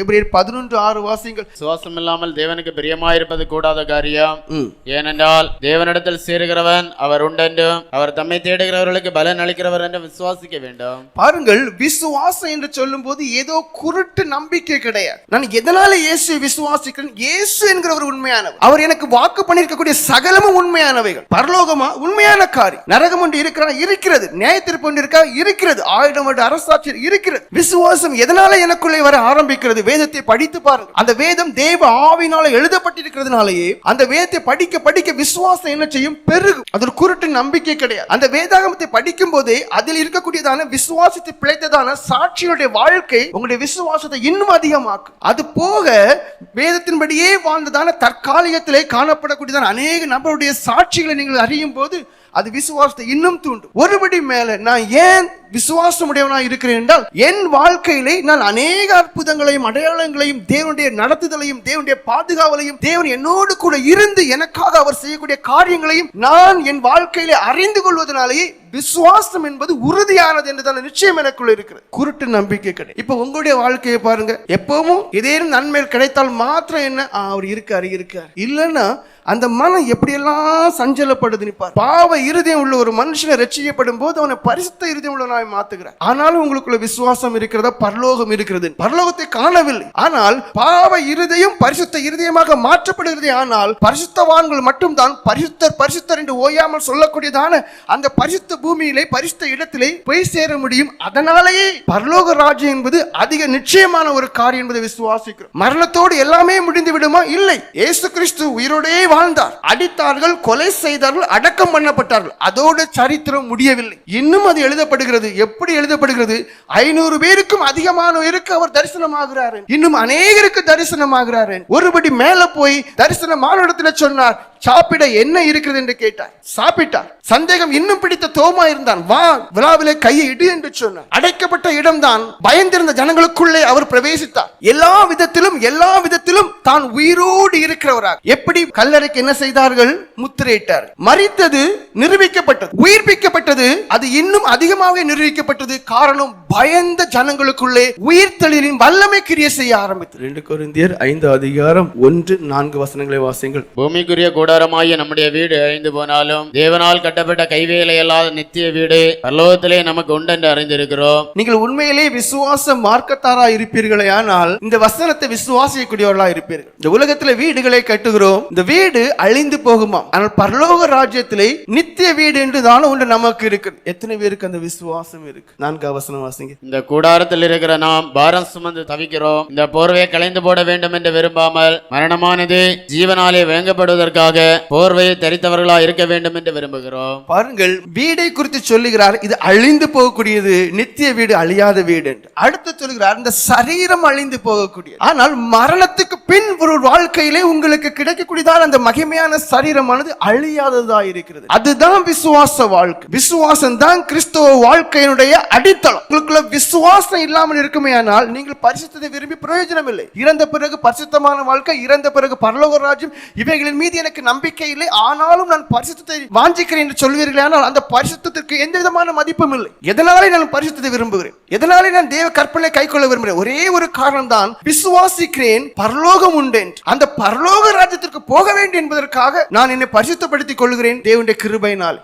எபிரேயர் பதினொன்று ஆறு வாசிங்கள். விசுவாசம் இல்லாமல் தேவனுக்கு பிரியமாயிருப்பது கூடாத காரியம். ஏனென்றால் தேவனிடத்தில் சேருகிறவன் அவர் உண்டென்றும் அவர் தம்மை தேடுகிறவர்களுக்கு பலன் அளிக்கிறவர் என்றும் விசுவாசிக்க வேண்டும். பாருங்கள் விசுவாசம் என்று சொல்லும்போது ஏதோ குருட்டு நம்பிக்கை கிடையாது. நான் எதனால இயேசு விசுவாசிக்கிறேன்? இயேசு என்கிற ஒரு உண்மையானவர். அவர் எனக்கு வாக்கு பண்ணியிருக்கக்கூடிய சகலமும் உண்மையானவைகள். பரலோகமா? உண்மையான காரியம். நரகம் ஒன்று இருக்கிறா இருக்கிறது. நியாயத்திருப்பு ஒன்று இருக்கா? இருக்கிறது. ஆயிரம் வருட அரசாட்சி இருக்கிறது. விசுவாசம் எதனால எனக்குள்ளே வர ஆரம்பிக்கிறது? வேதத்தை படித்து பாருங்க அந்த வேதம் தேவ ஆவினால எழுதப்பட்டிருக்கிறதுனாலேயே அந்த வேதத்தை படிக்க படிக்க விசுவாசம் என்ன செய்யும்? பெருகும். அது ஒரு குருட்டு நம்பிக்கை கிடையாது. அந்த வேதாகமத்தை படிக்கும் போதே அதில் இருக்கக்கூடியதான விசுவாசத்தை பிழைத்ததான சாட்சியுடைய வாழ்க்கை உங்களுடைய விசுவாசத்தை இன்னும் அதிகமாக்கும். அது போக வேதத்தின்படியே வாழ்ந்ததான தற்காலிகத்திலே காணப்படக்கூடியதான அநேக நபருடைய சாட்சிகளை நீங்கள் அறியும் போது அது விசுவாசத்தை இன்னும் தூண்டும். ஒருபடி மேல நான் ஏன் விசுவாசமுடையவனாய் இருக்கிறேன் என்றால் என் வாழ்க்கையிலே நான் அநேக அற்புதங்களையும் அடையாளங்களையும் தேவனுடைய நடத்துதலையும் தேவனுடைய பாதுகாவலையும் தேவன் என்னோடு கூட இருந்து எனக்காக அவர் செய்யக்கூடிய காரியங்களையும் நான் என் வாழ்க்கையிலே அறிந்து கொள்வதனாலேயே விசுவாசம் என்பது உறுதியானது என்றதான நிச்சயம் எனக்குள்ள இருக்கிறது. குருட்டு நம்பிக்கை கிடையாது இப்ப உங்களுடைய வாழ்க்கையை பாருங்க. எப்பவும் ஏதேனும் நன்மை கிடைத்தால் மாத்திரம் என்ன? அவர் இருக்காரு இருக்காரு. இல்லைன்னா அந்த மனம் எப்படியெல்லாம் சஞ்சலப்படுது நிப்பார். பாவ இருதயம் உள்ள ஒரு மனுஷனை ரட்சிக்கப்படும் போது அவனை பரிசுத்த இருதயம் உள்ளவனாய் மாத்துகிறார் ஆனாலும் உங்களுக்குள்ள விசுவாசம் இருக்கிறதா? பரலோகம் இருக்கிறது. பரலோகத்தை காணவில்லை. ஆனால் பாவ இருதயம் பரிசுத்த இருதயமாக மாற்றப்படுகிறது ஆனால் பரிசுத்தவான்கள் மட்டும்தான் பரிசுத்தர் பரிசுத்தர் என்று ஓயாமல் சொல்லக்கூடியதான அந்த பரிசுத்த பூமியிலே பரிசுத்த இடத்திலே போய் சேர முடியும். அதனாலேயே பரலோக ராஜ்யம் என்பது அதிக நிச்சயமான ஒரு காரியம் என்பதை விசுவாசிக்கிறோம். மரணத்தோடு எல்லாமே முடிந்து விடுமா? இல்லை. ஏசு கிறிஸ்து உயிரோடே வாழ்ந்தார். அடித்தார்கள் கொலை செய்தார்கள் அடக்கம் பண்ணப்பட்டார்கள். அதோடு சரித்திரம் முடியவில்லை. இன்னும் அது எழுதப்படுகிறது. எப்படி எழுதப்படுகிறது? ஐநூறு பேருக்கும் அதிகமானவருக்கு அவர் தரிசனமாகிறார். இன்னும் அநேகருக்கு தரிசனமாகிறார். ஒருபடி மேல போய் தரிசனமான இடத்துல சொன்னார் சாப்பிட என்ன இருக்கிறது என்று கேட்டார். சாப்பிட்டார். சந்தேகம் இன்னும் பிடித்த தோமா இருந்தான். வா விழாவிலே கையை இடு என்று சொன்னார். அடைக்கப்பட்ட இடம்தான் பயந்திருந்த ஜனங்களுக்குள்ளே அவர் பிரவேசித்தார். எல்லா விதத்திலும் எல்லா விதத்திலும் தான் உயிரோடு இருக்கிறவராக. எப்படி கல்லறைக்கு என்ன செய்தார்கள்? முத்திரையிட்டார். மரித்தது நிரூபிக்கப்பட்டது. உயிர்ப்பிக்கப்பட்டது அது இன்னும் அதிகமாக நிரூபிக்கப்பட்டது. காரணம் பயந்த ஜனங்களுக்குள்ளே உயிர்த்தெழிலின் வல்லமை கிரிய செய்ய ஆரம்பித்தது. ரெண்டு கொரிந்தியர் ஐந்து அதிகாரம் ஒன்று நான்கு வசனங்களை வாசிங்கள் பூமிக்குரிய கூடாரமாகிய நம்முடைய வீடு அழிந்து போனாலும் தேவனால் கட்டப்பட்ட கைவேலை அல்லாத நித்திய வீடு பரலோகத்திலே நமக்கு உண்டென்று அறிந்திருக்கிறோம். நீங்கள் உண்மையிலே விசுவாச மார்க்கத்தாரா இருப்பீர்களே ஆனால் இந்த வசனத்தை விசுவாசிக்கக்கூடியவர்களா இருப்பீர்கள். இந்த உலகத்துல வீடுகளை கட்டுகிறோம். இந்த வீடு அழிந்து போகுமா ஆனால் பரலோக ராஜ்யத்திலே நித்திய வீடு என்று தானே ஒன்று நமக்கு இருக்கு எத்தனை பேருக்கு அந்த விசுவாசம் இருக்கு? நான்கு வசனம் வாசிங்க. இந்த கூடாரத்தில் இருக்கிற நாம் பாரம் சுமந்து தவிக்கிறோம். இந்த போர்வையை களைந்து போட வேண்டும் என்று விரும்பாமல் மரணமானது ஜீவனாலே வேங்கப்படுவதற்காக போர்வையை தரித்தவர்களா இருக்க வேண்டும் என்று விரும்புகிறோம். பாருங்கள் வீடை குறித்து சொல்லுகிறார் இது அழிந்து போகக்கூடியது நித்திய வீடு அழியாத வீடு என்று. அடுத்து சொல்லுகிறார் இந்த சரீரம் அழிந்து போகக்கூடியது. ஆனால் மரணத்துக்கு பின் ஒரு வாழ்க்கையிலே உங்களுக்கு கிடைக்கக்கூடியதான அந்த மகிமையான சரீரமானது அழியாததா இருக்கிறது. அதுதான் விசுவாச வாழ்க்கை. விசுவாசம் தான் கிறிஸ்துவ வாழ்க்கையினுடைய அடித்தளம். உங்களுக்குள்ள விசுவாசம் இல்லாமல் இருக்குமே ஆனால் நீங்கள் பரிசுத்தத்தை விரும்பி பிரயோஜனம் இல்லை இறந்த பிறகு பரிசுத்தமான வாழ்க்கை இறந்த பிறகு பரலோக ராஜ்யம் இவைகளின் மீது எனக்கு நம்பிக்கை இல்லை ஆனாலும் நான் பரிசுத்தத்தை வாஞ்சிக்கிறேன் என்று சொல்வீர்களே ஆனால் அந்த பரிசுத்தத்திற்கு எந்த விதமான மதிப்பும் இல்லை. எதனாலே நான் பரிசுத்தத்தை விரும்புகிறேன்? எதனாலே நான் தேவ கற்பனை கைக்கொள்ள விரும்புகிறேன்? ஒரே ஒரு காரணம் தான் விசுவாசிக்கிறேன் பரலோகம் உண்டு என்று. அந்த பரலோக ராஜ்யத்திற்கு போக வேண்டும் என்பதற்காக நான் என்னை பரிசுத்தப்படுத்திக் கொள்கிறேன் தேவனுடைய கிருபையினால்.